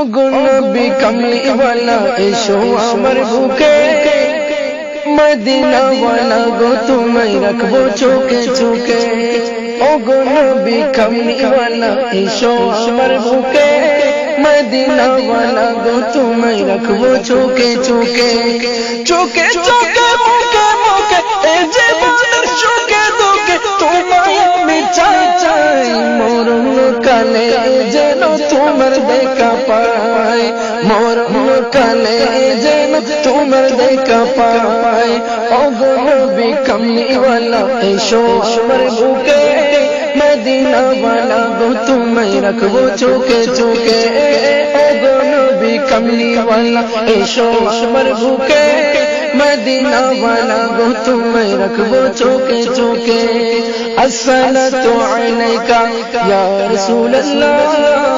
অগুনবি কামলিওয়ালা এসো আমার বুকে মদিনাওয়ালা গো তোমায় রাখবো চোখে চোখে অগুনবি কামলিওয়ালা এসো আমার বুকে মদিনাওয়ালা গো তোমায় রাখবো চোখে চোখে চোখে চোখে মুখে মুখে এ জীবনের সুখে দুঃখে তোমায় আমি চাই চাই মরণ কালে مرد کپائے مور کلے تو مرد کپائے اگر بھی کمی والا شوشور بھوکے مدینہ والا گو تم رکھو چوکے چوکے اگر بھی کمی والا شوشور بھوکے مدینہ والا گو تم رکھو چوکے چوکے اصل السلام کا یا رسول اللہ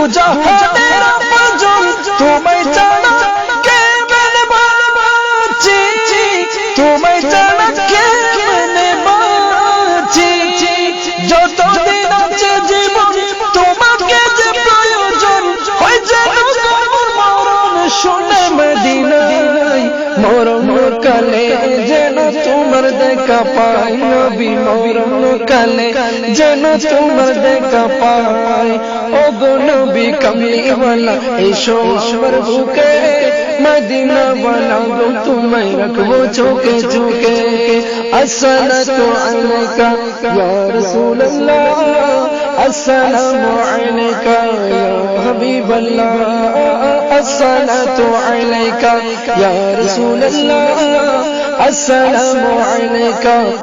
পূজা তোমায় জানা কে মানে বাঁচি তোমায় জানা কে মানে বাঁচি যতদিন আছে জীবন তোমাকে যে প্রয়োজন হয় যেন মরণ শুনে মদিনায় মরণ কালে যেন তোমার দেখা পা بھی نورن کلے جن مرد کا پائے او گن بھی کملی والا ایشو مربو بھوکے مدینہ والا گو تمہیں رکھو چوکے چوکے السلام علیکہ یا رسول اللہ السلام علیکہ یا حبیب اللہ السلام علیکہ یا رسول اللہ کن پان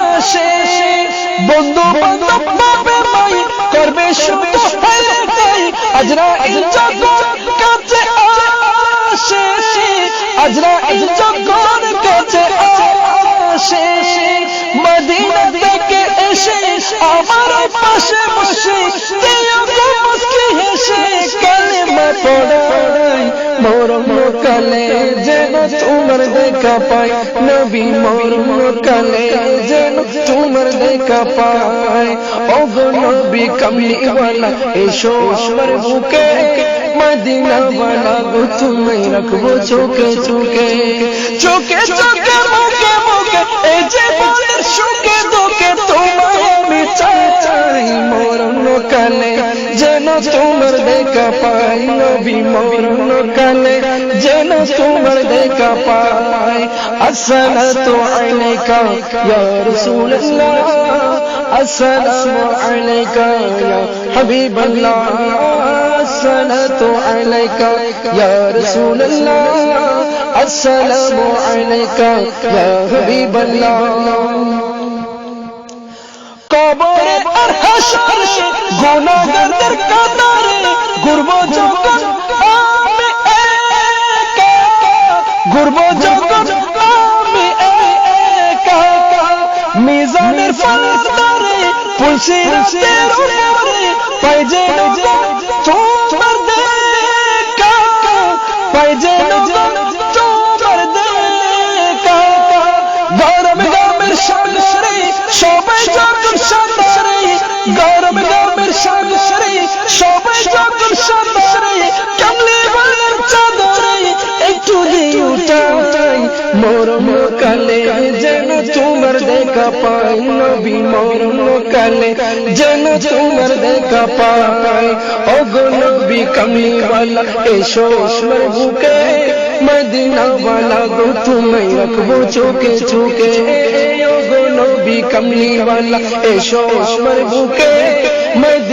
پاشے بندو بندو মুসকে ওগো মুসকে হেসে কালেমা পড়াই মরম কালে যেন তোমার দেখা পাই নবী মরম কালে যেন তোমার দেখা পাই ওগো নবী কামলিওয়ালা এসো আমার বুকে মদিনা বালা গো চোখে চোখে চোখে চোখে চাই মরণ মরণ যেন যেন তোমার তোমার দেখা দেখা পাই পাই নবী আসল তো مور موکل جن تم دے کائی مور دے کا پائی تو السلام عليك يا حبيب الله কবরে আর হাসরে গুনাহগারদের কাতারে ঘুরব যখন আমি একা ঘুরব যখন আমি একা মিজানের ফালতারে পুলসিরাতের উপরে পাই যে আসরে সবাই যখন সদরে কামলে বলের চাদরে একটু দিয়ে উঠাই মরম কালে যেন তোমার দেখা পাই নবী মরম কালে যেন তোমার দেখা পাই ওগো নবী কামলিওয়ালা এসো আমার বুকে মদিনাওয়ালা গো তুমি রাখবো চোখে চোখে ওগো নবী কামলিওয়ালা এসো আমার বুকে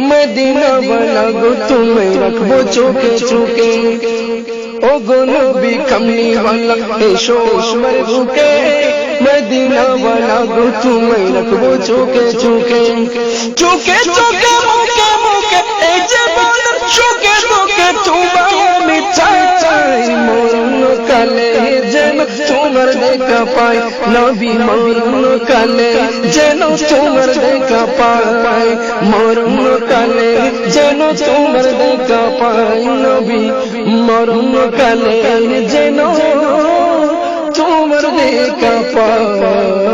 مدینہ بنا گو تمہیں رکھو چوکے چوکے او گنو بھی کم والا اے شوش میں مدینہ بنا گو تم رکھ بو چوکے چوکے چوکے পাই নবী মরণ কালে যেন তোমার দেখা পাই মরণ কালে যেন তোমার দেখা পাই নবী মরণ কালে যেন তোমার দেখা পাই